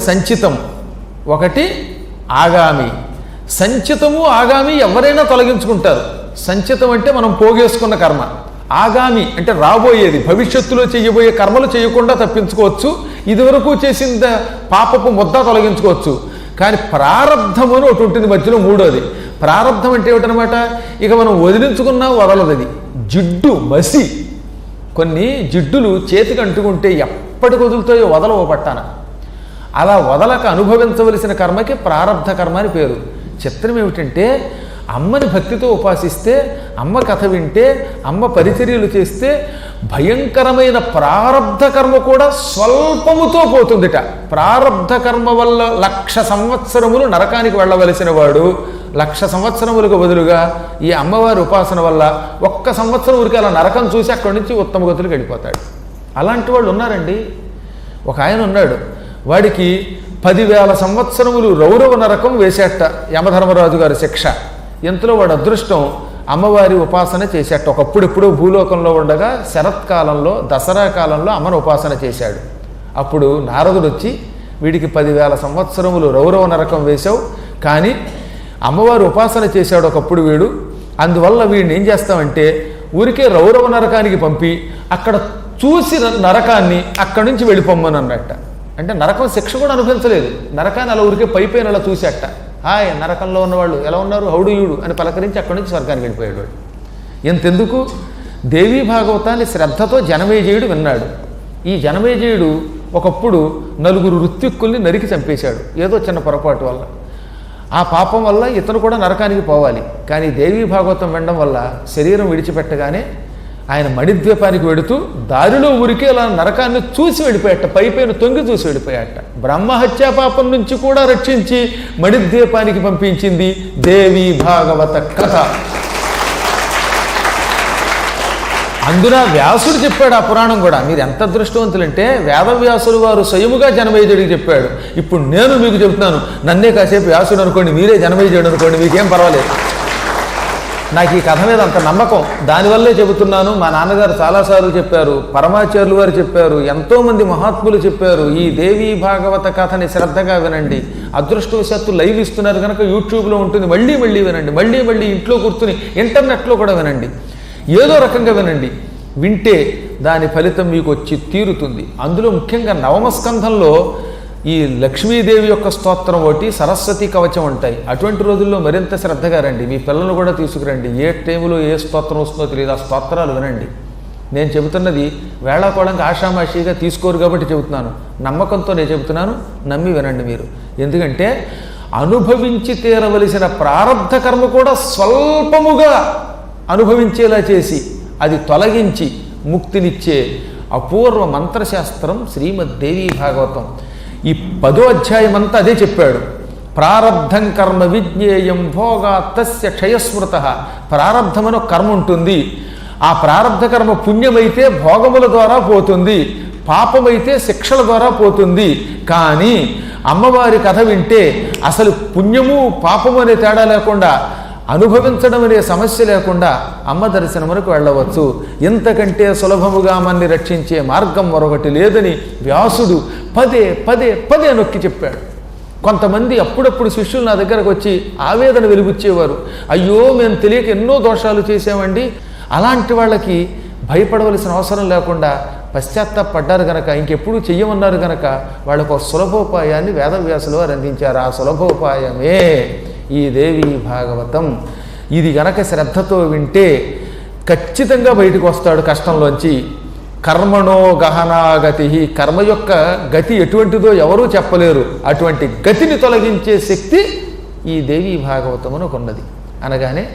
సంచితం. ఒకటి ఆగామి. సంచితము ఆగామి ఎవరైనా తొలగించుకుంటారు. సంచితం అంటే మనం పోగేసుకున్న కర్మ. ఆగామి అంటే రాబోయేది. భవిష్యత్తులో చేయబోయే కర్మలు చేయకుండా తప్పించుకోవచ్చు. ఇదివరకు చేసిన పాపపు ముద్ద తొలగించుకోవచ్చు. కానీ ప్రారంధము అని ఒకటి ఉంటుంది మధ్యలో మూడోది. ప్రారంధం అంటే ఏమిటనమాట? ఇక మనం వదిలించుకున్నా వదలదది అది జిడ్డు మసి. కొన్ని జిడ్డులు చేతికి అంటుకుంటే ఎప్పటికి వదులుతాయో వదలవ పట్టాన. అలా వదలక అనుభవించవలసిన కర్మకి ప్రారంధ కర్మ అని పేరు. చిత్రం ఏమిటంటే అమ్మని భక్తితో ఉపాసిస్తే అమ్మ కథ వింటే అమ్మ పరిచర్యలు చేస్తే భయంకరమైన ప్రారంధ కర్మ కూడా స్వల్పముతో పోతుందిట. ప్రారంధ కర్మ వల్ల లక్ష సంవత్సరములు నరకానికి వెళ్ళవలసిన వాడు లక్ష సంవత్సరములకు బదులుగా ఈ అమ్మవారి ఉపాసన వల్ల ఒక్క సంవత్సరం ఊరికి అలా నరకం చూసి అక్కడి నుంచి ఉత్తమ గతులకు వెళ్ళిపోతాడు అలాంటి వాళ్ళు ఉన్నారండి. ఒక ఆయన ఉన్నాడు. వాడికి పదివేల సంవత్సరములు రౌరవ నరకం వేసేట యమధర్మరాజు గారి శిక్ష. ఇంతలో వాడు అదృష్టం అమ్మవారి ఉపాసన చేసేట. ఒకప్పుడు ఎప్పుడో భూలోకంలో ఉండగా శరత్కాలంలో దసరా కాలంలో అమ్మను ఉపాసన చేశాడు. అప్పుడు నారదుడు వచ్చి వీడికి పదివేల సంవత్సరములు రౌరవ నరకం వేశావు. కానీ అమ్మవారి ఉపాసన చేశాడు ఒకప్పుడు వీడు. అందువల్ల వీడిని ఏం చేస్తామంటే ఊరికే రౌరవ నరకానికి పంపి అక్కడ చూసి నరకాన్ని అక్కడి నుంచి వెళ్ళిపోమ్మని అన్నట్ట అంటే నరకం శిక్ష కూడా అనుభవించలేదు. నరకాన్ని అలా ఊరికే పై పైన అలా చూసేట హాయ్ నరకంలో ఉన్నవాళ్ళు ఎలా ఉన్నారు? హౌడుయుడు అని పలకరించి అక్కడి నుంచి స్వర్గానికి వెళ్ళిపోయాడు వాడు. ఎంతెందుకు? దేవీ భాగవతాన్ని శ్రద్ధతో జనమేజయుడు విన్నాడు. ఈ జనమేజయుడు ఒకప్పుడు నలుగురు ఋత్యుక్కుల్ని నరికి చంపేశాడు. ఏదో చిన్న పొరపాటు వల్ల. ఆ పాపం వల్ల ఇతను కూడా నరకానికి పోవాలి. కానీ దేవీ భాగవతం వినడం వల్ల శరీరం విడిచిపెట్టగానే ఆయన మణిద్వీపానికి వెడుతూ దారిలో ఊరికే అలా నరకాన్ని చూసి వెళ్ళిపోయాట పై పైన తొంగి చూసి వెళ్ళిపోయాట. బ్రహ్మహత్యా పాపం నుంచి కూడా రక్షించి మణిద్వీపానికి పంపించింది దేవి భాగవత కథ. అందున వ్యాసుడు చెప్పాడు ఆ పురాణం కూడా మీరు ఎంత అదృష్టవంతులంటే వేదవ్యాసులు వారు స్వయముగా జనమేజయుడికి చెప్పాడు. ఇప్పుడు నేను మీకు చెప్తున్నాను నన్నే కాసేపు వ్యాసుడు అనుకోండి మీరే జనమేజయుడు అనుకోండి మీకేం పర్వాలేదు. నాకు ఈ కథ మీద అంత నమ్మకం. దానివల్లే చెబుతున్నాను మా నాన్నగారు చాలాసార్లు చెప్పారు పరమాచార్యులు వారు చెప్పారు ఎంతోమంది మహాత్ములు చెప్పారు ఈ దేవీ భాగవత కథని శ్రద్ధగా వినండి. అదృష్టవశాత్తు లైవ్ ఇస్తున్నారు కనుక యూట్యూబ్లో ఉంటుంది మళ్ళీ మళ్ళీ వినండి మళ్ళీ మళ్ళీ ఇంట్లో కూర్చుని ఇంటర్నెట్లో కూడా వినండి. ఏదో రకంగా వినండి. వింటే దాని ఫలితం మీకు వచ్చి తీరుతుంది. అందులో ముఖ్యంగా నవమ స్కంధంలో ఈ లక్ష్మీదేవి యొక్క స్తోత్రం ఒకటి సరస్వతి కవచం ఉంటాయి. అటువంటి రోజుల్లో మరింత శ్రద్ధగా రండి. మీ పిల్లలను కూడా తీసుకురండి. ఏ టైంలో ఏ స్తోత్రం వస్తుందో తెలియదు. ఆ స్తోత్రాలు వినండి. నేను చెబుతున్నది వేళాకోళంగా ఆషామాషిగా తీసుకోరు కాబట్టి చెబుతున్నాను. నమ్మకంతో నేను చెబుతున్నాను. నమ్మి వినండి మీరు. ఎందుకంటే అనుభవించి తీరవలసిన ప్రారంధ కర్మ కూడా స్వల్పముగా అనుభవించేలా చేసి అది తొలగించి ముక్తినిచ్చే అపూర్వ మంత్రశాస్త్రం శ్రీమద్దేవీ భాగవతం. ఈ పదో అధ్యాయం అంతా అదే చెప్పాడు. ప్రారబ్ధం కర్మ విజ్ఞేయం భోగా తస్య క్షయస్మృత. ప్రారబ్ధమని ఒక కర్మ ఉంటుంది. ఆ ప్రారబ్ధ కర్మ పుణ్యమైతే భోగముల ద్వారా పోతుంది. పాపమైతే శిక్షల ద్వారా పోతుంది. కానీ అమ్మవారి కథ వింటే అసలు పుణ్యము పాపము అనే తేడా లేకుండా అనుభవించడం అనే సమస్య లేకుండా అమ్మ వరకు వెళ్ళవచ్చు. ఇంతకంటే సులభముగా మన్ని రక్షించే మార్గం మరొకటి లేదని వ్యాసుడు పదే పదే పదే నొక్కి చెప్పాడు. కొంతమంది అప్పుడప్పుడు శిష్యులు నా దగ్గరకు వచ్చి ఆవేదన వెలుగుచ్చేవారు అయ్యో మేము తెలియక ఎన్నో దోషాలు చేసామండి అలాంటి వాళ్ళకి భయపడవలసిన అవసరం లేకుండా పశ్చాత్తాపడ్డారు గనక ఇంకెప్పుడు చెయ్యమన్నారు గనక వాళ్ళకు ఒక సులభోపాయాన్ని వేదవ్యాసులు వారు అందించారు. ఆ సులభోపాయమే. ఈ దేవి భాగవతం. ఇది గనక శ్రద్ధతో వింటే ఖచ్చితంగా బయటకు వస్తాడు కష్టంలోంచి. కర్మణో గహనాగతి కర్మ యొక్క గతి ఎటువంటిదో ఎవరూ చెప్పలేరు. అటువంటి గతిని తొలగించే శక్తి ఈ దేవి భాగవతమునకు ఉన్నది అనగానే